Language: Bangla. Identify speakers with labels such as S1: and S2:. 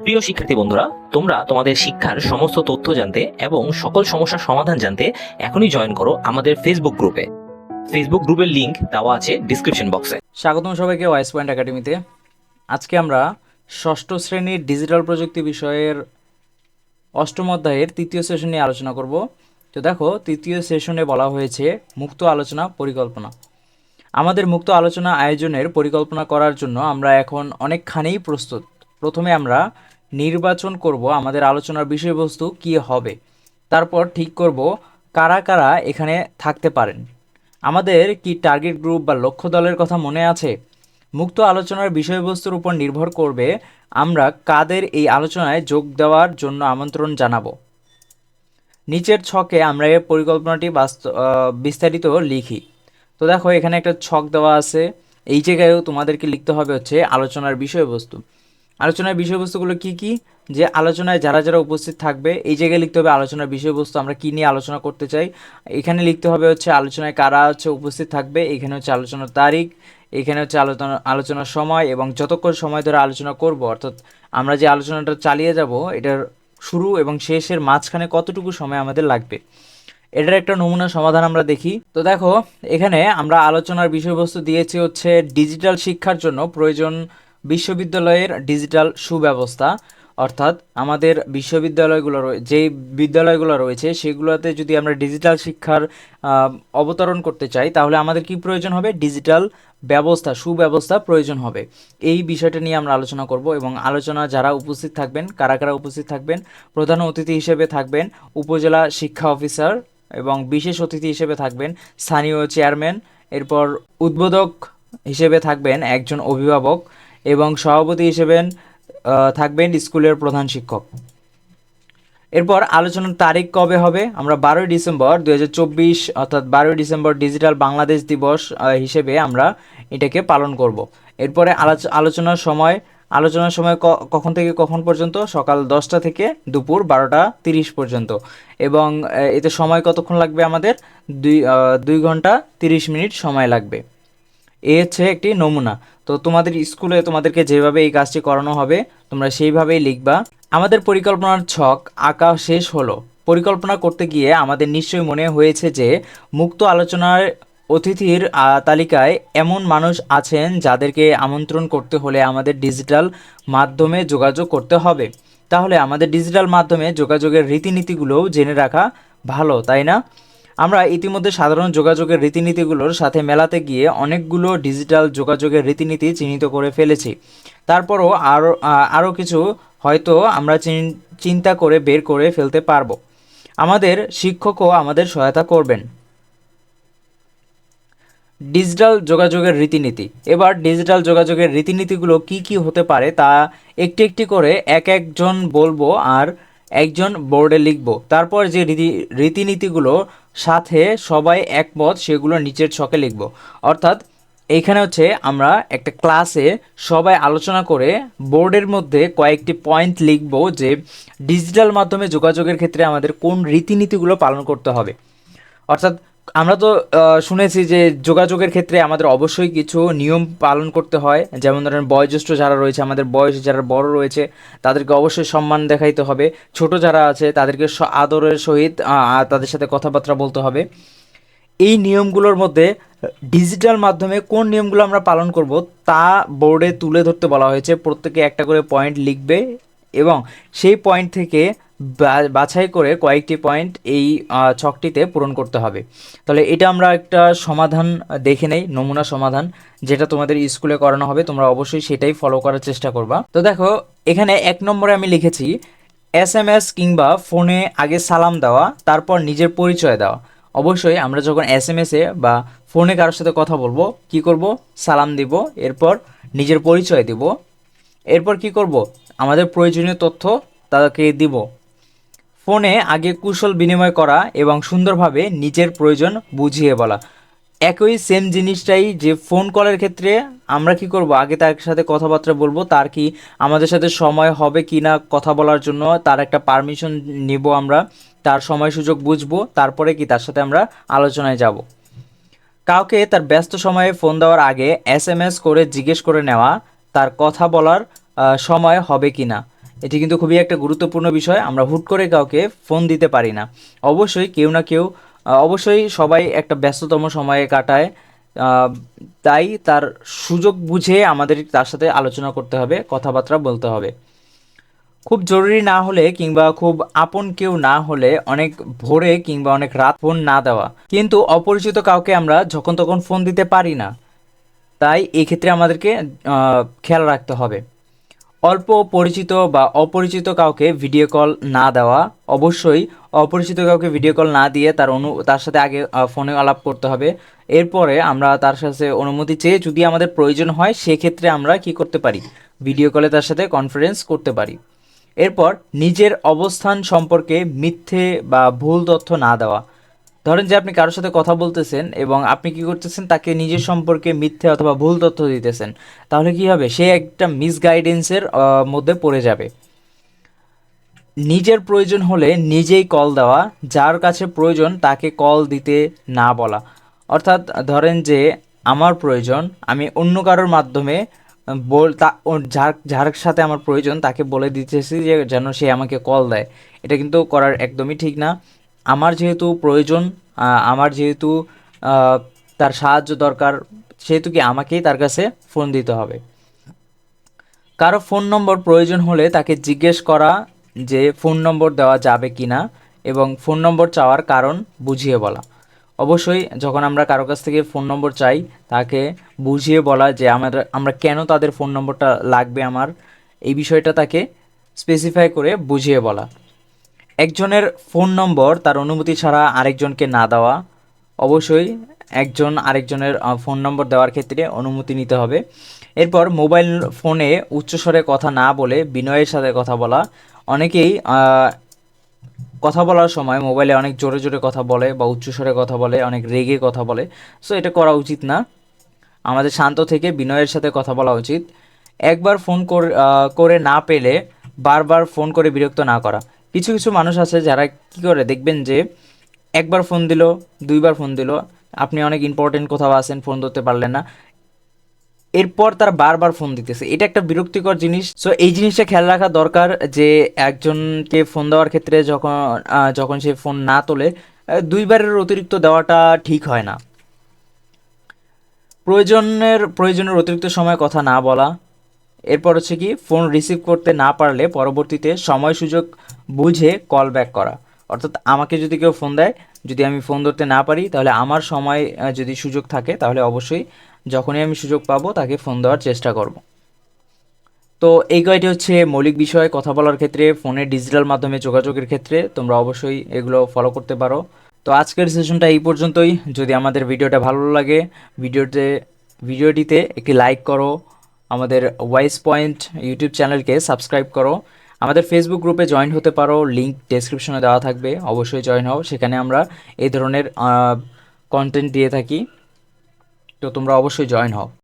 S1: প্রিয় শিক্ষার্থী বন্ধুরা, তোমরা তোমাদের শিক্ষার সমস্ত তথ্য জানতে এবং সকল সমস্যার সমাধান জানতে এখনই জয়েন করো আমাদের ফেসবুক গ্রুপে ফেসবুক গ্রুপের লিংক দেওয়া আছে ডিসক্রিপশন বক্সে
S2: স্বাগতম সবাইকে ওয়াইস পয়েন্ট একাডেমিতে আজকে আমরা ষষ্ঠ শ্রেণির ডিজিটাল প্রযুক্তি বিষয়ের অষ্টম অধ্যায়ের তৃতীয় সেশন নিয়ে আলোচনা করব। তো দেখো, তৃতীয় সেশনে বলা হয়েছে মুক্ত আলোচনা পরিকল্পনা। আমাদের মুক্ত আলোচনা আয়োজনের পরিকল্পনা করার জন্য আমরা এখন অনেকখানেই প্রস্তুত। প্রথমে আমরা নির্বাচন করব আমাদের আলোচনার বিষয়বস্তু কি হবে। তারপর ঠিক করব কারা কারা এখানে থাকতে পারেন। আমাদের কি টার্গেট গ্রুপ বা লক্ষ্য দলের কথা মনে আছে? মুক্ত আলোচনার বিষয়বস্তুর উপর নির্ভর করবে আমরা কাদের এই আলোচনায় যোগ দেওয়ার জন্য আমন্ত্রণ জানাব। নিচের ছকে আমরা এই পরিকল্পনাটি বাস্ত আহ, বিস্তারিত লিখি। তো দেখো এখানে একটা ছক দেওয়া আছে। এই জায়গায়ও তোমাদেরকে লিখতে হবে হচ্ছে আলোচনার বিষয়বস্তু। আলোচনার বিষয়বস্তুগুলো কি কি? যে আলোচনায় যারা যারা উপস্থিত থাকবে, এই জায়গায় লিখতে হবে আলোচনার বিষয়বস্তু, আমরা কি নিয়ে আলোচনা করতে চাই। এখানে লিখতে হবে হচ্ছে আলোচনায় কারা হচ্ছে উপস্থিত থাকবে, এখানে হচ্ছে আলোচনার তারিখ, এখানে হচ্ছে আলোচনা, আলোচনার সময় এবং যতক্ষণ সময় ধরে আলোচনা করব, অর্থাৎ আমরা যে আলোচনাটা চালিয়ে যাব, এটার শুরু এবং শেষের মাঝখানে কতটুকু সময় আমাদের লাগবে। এটার একটা নমুনা সমাধান আমরা দেখি। তো দেখো, এখানে আমরা আলোচনার বিষয়বস্তু দিয়েছি হচ্ছে ডিজিটাল শিক্ষার জন্য প্রয়োজন বিশ্ববিদ্যালয়ের ডিজিটাল সুব্যবস্থা, অর্থাৎ আমাদের বিশ্ববিদ্যালয়গুলো যেই বিদ্যালয়গুলো রয়েছে, সেগুলোতে যদি আমরা ডিজিটাল শিক্ষার অবতরণ করতে চাই, তাহলে আমাদের কি প্রয়োজন হবে? ডিজিটাল ব্যবস্থা, সুব্যবস্থা প্রয়োজন হবে। এই বিষয়টা নিয়ে আমরা আলোচনা করব এবং আলোচনা যারা উপস্থিত থাকবেন, কারা কারা উপস্থিত থাকবেন, প্রধান অতিথি হিসেবে থাকবেন, উপজেলা শিক্ষা অফিসার এবং বিশেষ অতিথি হিসেবে থাকবেন, স্থানীয় চেয়ারম্যান, এরপর উদ্বোধক হিসেবে থাকবেন একজন অভিভাবক এবং সভাপতি হিসেবে থাকবেন স্কুলের প্রধান শিক্ষক। এরপর আলোচনার তারিখ কবে হবে? আমরা বারোই ডিসেম্বর দু হাজার চব্বিশ, অর্থাৎ বারোই ডিসেম্বর ডিজিটাল বাংলাদেশ দিবস হিসেবে আমরা এটাকে পালন করব। এরপরে আলোচ- আলোচনার সময় আলোচনার সময় কখন থেকে কখন পর্যন্ত? সকাল দশটা থেকে দুপুর বারোটা তিরিশ পর্যন্ত। এবং এতে সময় কতক্ষণ লাগবে আমাদের? দুই দুই ঘণ্টা তিরিশ মিনিট সময় লাগবে। এ হচ্ছে একটি নমুনা। তো তোমাদের স্কুলে তোমাদেরকে যেভাবে এই কাজটি করানো হবে, তোমরা সেইভাবেই লিখবা। আমাদের পরিকল্পনার ছক, আঁকা শেষ হলো। পরিকল্পনা করতে গিয়ে আমাদের নিশ্চয়ই মনে হয়েছে যে, মুক্ত আলোচনার অতিথির তালিকায় এমন মানুষ আছেন যাদেরকে আমন্ত্রণ করতে হলে আমাদের ডিজিটাল মাধ্যমে যোগাযোগ করতে হবে। তাহলে আমাদের ডিজিটাল মাধ্যমে যোগাযোগের রীতিনীতিগুলোও জেনে রাখা ভালো, তাই না? আমরা ইতিমধ্যে সাধারণ যোগাযোগের রীতিনীতিগুলোর সাথে মেলাতে গিয়ে অনেকগুলো ডিজিটাল যোগাযোগের রীতিনীতি চিহ্নিত করে ফেলেছি। তারপরও আরও আরও কিছু হয়তো আমরা চিন- চিন্তা করে বের করে ফেলতে পারব। আমাদের শিক্ষকও আমাদের সহায়তা করবেন। ডিজিটাল যোগাযোগের রীতিনীতি। এবার ডিজিটাল যোগাযোগের রীতিনীতিগুলো কি কি হতে পারে তা একটি একটি করে এক একজন বলব আর একজন বোর্ডে লিখব। তারপর যে রীতি, রীতিনীতিগুলো সাথে সবাই একমত, সেগুলো নিচের ছকে লিখব। অর্থাৎ এখানে হচ্ছে আমরা একটা ক্লাসে সবাই আলোচনা করে বোর্ডের মধ্যে কয়েকটি পয়েন্ট লিখব যে ডিজিটাল মাধ্যমে যোগাযোগের ক্ষেত্রে আমাদের কোন রীতিনীতিগুলো পালন করতে হবে। অর্থাৎ আমরা তো শুনেছি যে যোগাযোগের ক্ষেত্রে আমাদের অবশ্যই কিছু নিয়ম পালন করতে হয়। যেমন ধরেন বয়োজ্যেষ্ঠ যারা রয়েছে, আমাদের বয়স যারা বড় রয়েছে, তাদেরকে অবশ্যই সম্মান দেখাইতে হবে। ছোট যারা আছে, তাদেরকে আদরের সহিত তাদের সাথে কথাবার্তা বলতে হবে। এই নিয়মগুলোর মধ্যে, ডিজিটাল মাধ্যমে কোন নিয়মগুলো আমরা পালন করব, তা বোর্ডে তুলে ধরতে বলা হয়েছে। প্রত্যেকে একটা করে পয়েন্ট লিখবে এবং সেই পয়েন্ট থেকে বাছাই করে কয়েকটি পয়েন্ট এই ছকটিতে পূরণ করতে হবে। তাহলে এটা আমরা একটা সমাধান দেখে নেই, নমুনা সমাধান, যেটা তোমাদের স্কুলে করানো হবে, তোমরা অবশ্যই সেটাই ফলো করার চেষ্টা করবা। তো দেখো, এখানে এক নম্বরে আমি লিখেছি এস এম এস কিংবা ফোনে আগে সালাম দেওয়া, তারপর নিজের পরিচয় দেওয়া। অবশ্যই আমরা যখন এস এম এসে বা ফোনে কারোর সাথে কথা বলব, কি করব? সালাম দিব, এরপর নিজের পরিচয় দিব। এরপর কি করব? আমাদের প্রয়োজনীয় তথ্য তাকে দিব। ফোনে আগে কুশল বিনিময় করা এবং সুন্দরভাবে নিজের প্রয়োজন বুঝিয়ে বলা। একই সেম জিনিসটাই যে ফোন কলের ক্ষেত্রে আমরা কি করব? আগে তার সাথে কথাবার্তা বলব, তার কি আমাদের সাথে সময় হবে কি না কথা বলার জন্য তার একটা পারমিশন নিব আমরা, তার সময় সুযোগ বুঝব, তারপরে কি তার সাথে আমরা আলোচনায় যাব। কাউকে তার ব্যস্ত সময়ে ফোন দেওয়ার আগে এস এম এস করে জিজ্ঞেস করে নেওয়া, তার কথা বলার সময় হবে কি না এটি কিন্তু খুবই একটা গুরুত্বপূর্ণ বিষয়। আমরা হুট করে কাউকে ফোন দিতে পারি না। অবশ্যই কেউ না কেউ অবশ্যই সবাই একটা ব্যস্ততম সময়ে কাটায়। তাই তার সুযোগ বুঝে আমাদের তার সাথে আলোচনা করতে হবে, কথাবার্তা বলতে হবে। খুব জরুরি না হলে কিংবা খুব আপন কেউ না হলে অনেক ভোরে কিংবা অনেক রাত ফোন না দেওয়া। কিন্তু অপরিচিত কাউকে আমরা যখন তখন ফোন দিতে পারি না, তাই এক্ষেত্রে আমাদেরকে খেয়াল রাখতে হবে। অল্প পরিচিত বা অপরিচিত কাউকে ভিডিও কল না দেওয়া, অবশ্যই অপরিচিত কাউকে ভিডিও কল না দিয়ে তার অনু, তার সাথে আগে ফোনে আলাপ করতে হবে। এরপরে আমরা তার সাথে অনুমতি চেয়ে যদি আমাদের প্রয়োজন হয়, সেক্ষেত্রে আমরা কি করতে পারি? ভিডিও কলে তার সাথে কনফারেন্স করতে পারি। এরপর নিজের অবস্থান সম্পর্কে মিথ্যে বা ভুল তথ্য না দেওয়া। ধরেন যে আপনি কারোর সাথে কথা বলতেছেন এবং আপনি কি করতেছেন? তাকে নিজের সম্পর্কে মিথ্যে অথবা ভুল তথ্য দিতেছেন। তাহলে কি হবে? সে একটা মিসগাইডেন্সের মধ্যে পড়ে যাবে। নিজের প্রয়োজন হলে নিজেই কল দেওয়া, যার কাছে প্রয়োজন তাকে কল দিতে না বলা। অর্থাৎ ধরেন যে আমার প্রয়োজন, আমি অন্য কারোর মাধ্যমে বল, তা যার যার সাথে আমার প্রয়োজন তাকে বলে দিতেছি যে যেন সে আমাকে কল দেয়। এটা কিন্তু করার একদমই ঠিক না। আমার যেহেতু প্রয়োজন আমার যেহেতু তার সাহায্য দরকার, সেহেতু কি আমাকেই তার কাছে ফোন দিতে হবে। কারও ফোন নম্বর প্রয়োজন হলে তাকে জিজ্ঞেস করা যে ফোন নম্বর দেওয়া যাবে কি না এবং ফোন নম্বর চাওয়ার কারণ বুঝিয়ে বলা। অবশ্যই যখন আমরা কারও কাছ থেকে ফোন নম্বর চাই, তাকে বুঝিয়ে বলা যে আমাদের, আমরা কেন তাদের ফোন নম্বরটা লাগবে আমার, এই বিষয়টা তাকে স্পেসিফাই করে বুঝিয়ে বলা। একজনের ফোন নম্বর, তার অনুমতি ছাড়া আরেকজনকে না দেওয়া। অবশ্যই একজন আরেকজনের ফোন নম্বর দেওয়ার ক্ষেত্রে অনুমতি নিতে হবে। এরপর মোবাইল ফোনে উচ্চস্বরে কথা না বলে বিনয়ের সাথে কথা বলা। অনেকেই কথা বলার সময় মোবাইলে অনেক জোরে জোরে কথা বলে বা উচ্চস্বরে কথা বলে, অনেক রেগে কথা বলে। সো এটা করা উচিত না। আমাদের শান্ত থেকে বিনয়ের সাথে কথা বলা উচিত। একবার ফোন কর- না পেলে বারবার ফোন করে বিরক্ত না করা। কিছু কিছু মানুষ আছে যারা কি করে, দেখবেন যে একবার ফোন দিল, দুইবার ফোন দিল, আপনি অনেক ইম্পর্টেন্ট কোথাও আছেন, ফোন ধরতে পারলেন না। এরপর তারা বারবার ফোন দিতেছে। এটা একটা বিরক্তিকর জিনিস। সো এই জিনিসটা খেয়াল রাখা দরকার যে একজনকে ফোন দেওয়ার ক্ষেত্রে যখন যখন সে ফোন না তোলে দুইবারের অতিরিক্ত দেওয়াটা ঠিক হয় না। প্রয়োজনের প্রয়োজনের অতিরিক্ত সময় কথা না বলা এরপর হচ্ছে কি ফোন রিসিভ করতে না পারলে পরবর্তীতে সময় সুযোগ বুঝে কল ব্যাক করা। অর্থাৎ আমাকে যদি কেউ ফোন দেয়, যদি আমি ফোন ধরতে না পারি, তাহলে আমার সময় যদি সুযোগ থাকে, তাহলে অবশ্যই যখনই আমি সুযোগ পাবো, তাকে ফোন দেওয়ার চেষ্টা করব। তো এই কয়টি হচ্ছে মৌলিক বিষয়। কথা বলার ক্ষেত্রে ফোনের ডিজিটাল মাধ্যমে যোগাযোগের ক্ষেত্রে তোমরা অবশ্যই এগুলো ফলো করতে পারো। তো আজকের সেশনটা এই পর্যন্তই। যদি আমাদের ভিডিওটা ভালো লাগে, ভিডিওতে, ভিডিওটিতে একটি লাইক করো আমাদের ওয়াইস পয়েন্ট ইউটিউব চ্যানেলকে সাবস্ক্রাইব করো। আমাদের ফেসবুক গ্রুপে জয়েন হতে পারো লিঙ্ক ডেসক্রিপশনে দেওয়া থাকবে, অবশ্যই জয়েন হও। সেখানে আমরা এই ধরনের কন্টেন্ট দিয়ে থাকি। তো তোমরা অবশ্যই জয়েন হও।